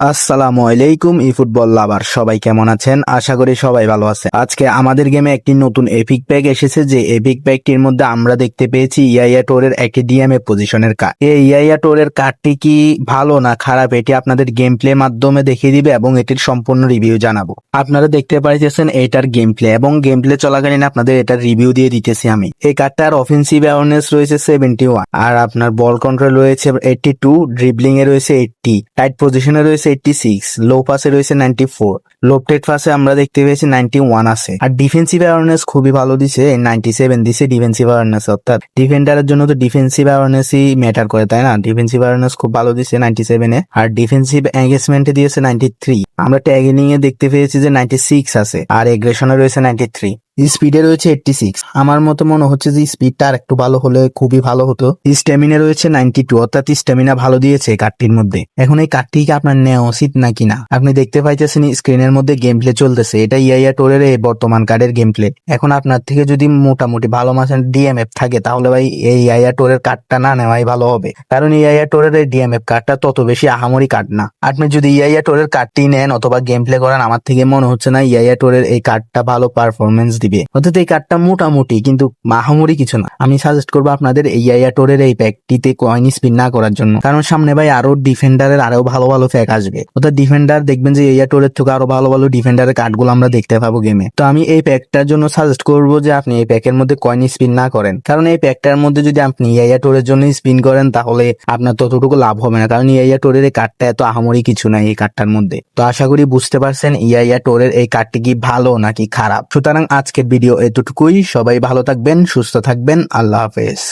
আসসালামু আলাইকুম, ই ফুটবল লাভার। সবাই কেমন আছেন? আশা করি সবাই ভালো আছে আজকে আমাদের গেমে একটি নতুন এপিক প্যাক এসেছে। যে এপিক প্যাকটির মধ্যে আমরা দেখতে পেয়েছি ইয়াইয়া টোরের একটি ডিএমএ পজিশনের কার্ড এই ইয়াইয়া টোরের কার্ডটি কি ভালো না খারাপ, এটি আপনাদের গেম প্লে মাধ্যমে দেখিয়ে দিবে এবং এটির সম্পূর্ণ রিভিউ জানাব। আপনারা দেখতে পাইতেছেন এটার গেম প্লে এবং গেম প্লে চলাকালীন আপনাদের এটার রিভিউ দিয়ে দিতেছি আমি। এই কার্ডটার অফেন্সিভ অ্যাওয়ারনেস রয়েছে সেভেন্টি ওয়ান আর আপনার বল কন্ট্রোল রয়েছে এইটটি টু ড্রিবলিং এ রয়েছে এইটটি টাইট পজিশনে রয়েছে এইটটি সিক্স লো পাসে রয়েছে নাইনটি ফোর লো টেট পাসে আমরা দেখতে পেয়েছি নাইনটি ওয়ান আছে। আর ডিফেন্সিভ অ্যাওয়ারনেস খুবই ভালো দিছে নাইনটি সেভেন দিছে ডিফেন্সিভ অ্যাওয়ারনেস অর্থাৎ ডিফেন্ডারের জন্য তো ডিফেন্সিভ অ্যাওয়ারনেসই ম্যাটার করে, তাই না? ডিফেন্সিভ অ্যাওয়ারনেস খুব ভালো দিছে নাইনটি সেভেনে আর ডিফেন্সিভ এঙ্গেজমেন্টে দিয়েছে নাইনটি থ্রি আমরা ট্যাগিলিং এ দেখতে পেয়েছি যে নাইনটি সিক্স আছে, আর এগ্রেশনে রয়েছে নাইনটি থ্রি স্পিডে রয়েছে এইটটি সিক্স আমার মতো মনে হচ্ছে যে স্পিডটা আর একটু ভালো হলে খুবই ভালো হতো। স্টেমিনা রয়েছে নাইনটি টু অর্থাৎ স্টেমিনা ভালো দিয়েছে কার্ডটির মধ্যে। এখন এই কার্ডটি কি আপনার নেওয়া উচিত নাকি না? আপনি দেখতে পাইতেছেন স্ক্রিনের মধ্যে গেম প্লে চলতেছে, এটা ইআইয়া টোরের এই বর্তমান কার্ডের গেম প্লে এখন আপনার থেকে যদি মোটামুটি ভালো মাসের ডিএমএফ থাকে, তাহলে ভাই এই ইআইয়া টোরের কার্ডটা না নেওয়াই ভালো হবে। কারণ ইআইয়া টোরের এই ডিএমএফ কার্ডটা তত বেশি আহামরি কার্ড না। আপনি যদি ইআইয়া টোরের কার্ডটি নেন অথবা গেম প্লে করেন, আমার থেকে মনে হচ্ছে না ইআইয়া টোরের এই কার্ডটা ভালো পারফরমেন্স দিবে। অর্থাৎ এই কার্ডটা মোটামুটি কিন্তু মাহামরি কিছু না। আমি সাজেস্ট করব আপনাদের এই ইআইয়া টোরের এই প্যাকটিতে কয়েন স্পিন না করার জন্য। কারণ সামনে ভাই আরও ডিফেন্ডারের আরও ভালো ভালো প্যাক আসবে। অর্থাৎ ডিফেন্ডার দেখবেন যে ইআইয়া টোরের থেকে আরও ভালো ভালো ডিফেন্ডারের কার্ডগুলো আমরা দেখতে পাবো গেমে তো আমি এই প্যাকটার জন্য সাজেস্ট করব যে আপনি এই প্যাকের মধ্যে কয়েন স্পিন না করেন। কারণ এই প্যাকটার মধ্যে যদি আপনি ইআইয়া টোরের জন্য স্পিন করেন, তাহলে আপনার ততটুকু লাভ হবে না। কারণ ইআইয়া টোরের এই কার্ডটা এত আহামরি কিছু নাই এই কার্ডটার মধ্যে। তো আশা করি বুঝতে পারছেন ইআইয়া টোরের এই কার্ডটি কি ভালো নাকি খারাপ। সুতরাং আজকের ভিডিও এতটুকুই। সবাই ভালো থাকবেন, সুস্থ থাকবেন। আল্লাহ হাফেজ।